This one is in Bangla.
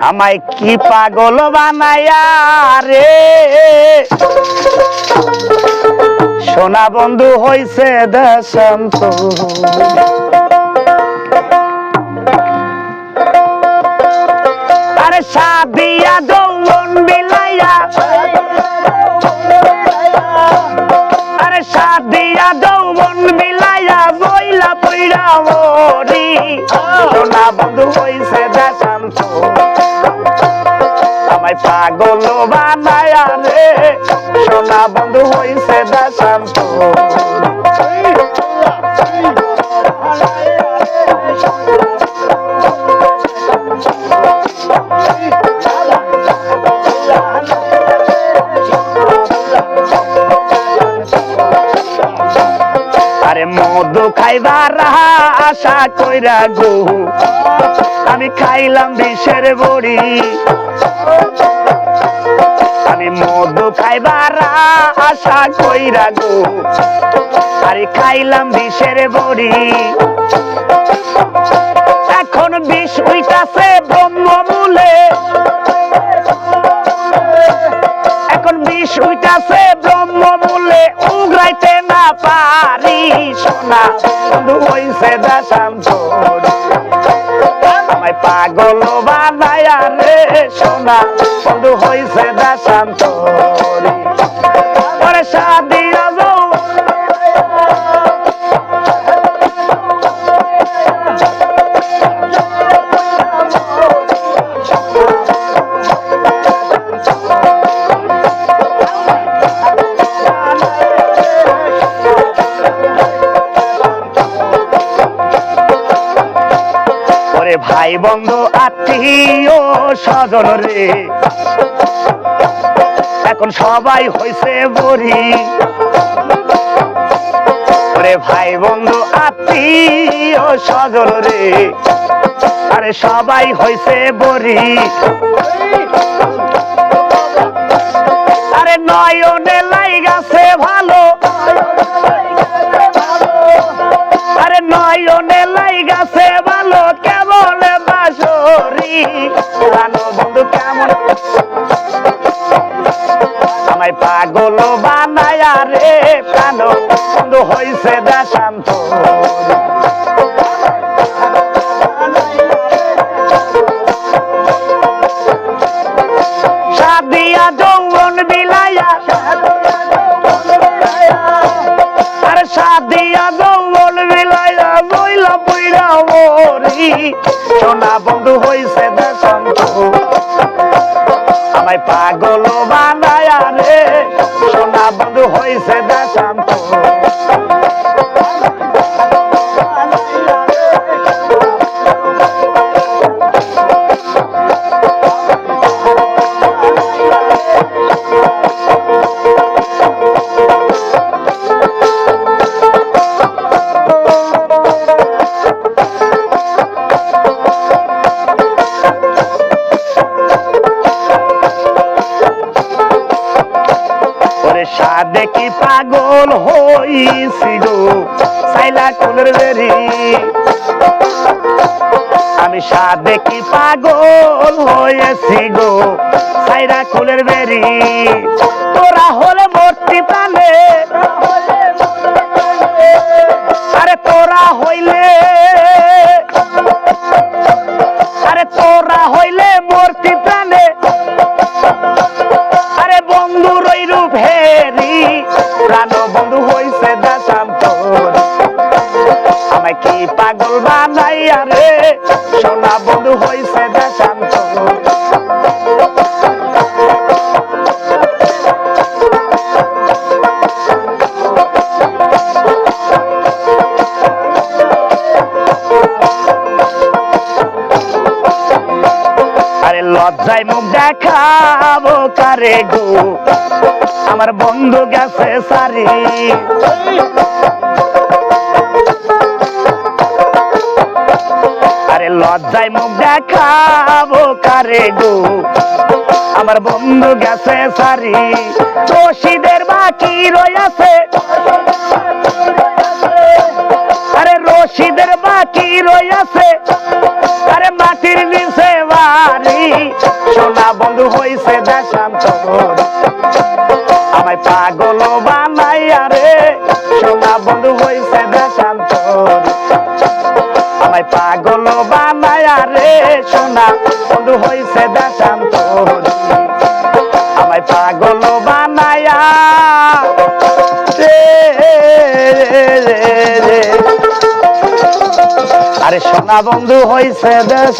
আমায় কি পাগল বানায়া রে? সোনা বন্ধু হইছে দেশান্ত। আরে সাদিয়া পাগল বানায়া রে। সোনা বন্ধু হইছে দেশান্ত আরে মধু খাইবার আশা কইরা গো। আমি খাইলাম বিষের বড়ি। আমি মধু খাইবার আশা কইরা গো। আরে খাইলাম বিষের বড়ি। এখন বিষ উইটাছে ব্রহ্মমূলে। এখন বিষ উইটাছে ব্রহ্মমূলে। উগরাইতে না পারি সোনা। বন্ধু হইছে দাসান্ত আমায় পাগল বানায়া রে সোনা। বন্ধু হইছে দাসান্ত পরে ভাই বন্ধু, আত্মীয় স্বজন রে। এখন সবাই হয়েছে বড়ি। ওরে ভাই বন্ধু, আত্মীয় স্বজন রে। আরে সবাই হয়েছে বড়ি। আরে নয়নে লাইগাছে ভালো। আরে নয়নে ভালো কেমন জানো বন্ধু কেমন? আমায় পাগল বানায়া রে, প্রাণ বন্ধু হইছে দেশান্ত। সাদিয়া যৌবন বিলাইয়া আরে সাদিয়া যৌবন বিলাইয়া বইলা বইরা মরি। সোনা বন্ধু হইছে দেশান্ত আমায় পাগল বানায়া রে সোনা বন্ধু হইছে দেশান্ত কি পাগল হইছি গো? সাইলা কুলের বেরি আমি সাদে কি পাগল হয়েছি গো? সাইরা কুলের বেরি বন্ধু হইছে আরে লজ্জায় মুখ দেখাবো কারে গো? আমার বন্ধু গেছে সারি। লজ্জায় মুখ দেখাবো কারে গো? আমার বন্ধু গেছে সারি, রশিদের বাকি রয়েছে। আরে রশিদের বাকি রয়েছে। আরে মাটির নিচে বাড়ি হইছে দেশান্তর। আমায় পাগল বানাইয়া রে, সোনা বন্ধু দেশান্তর সোনা বন্ধু হইছে দেশান্তর আমায় পাগল বানায়া রে রে। আরে সোনা বন্ধু হয়েছে দেশ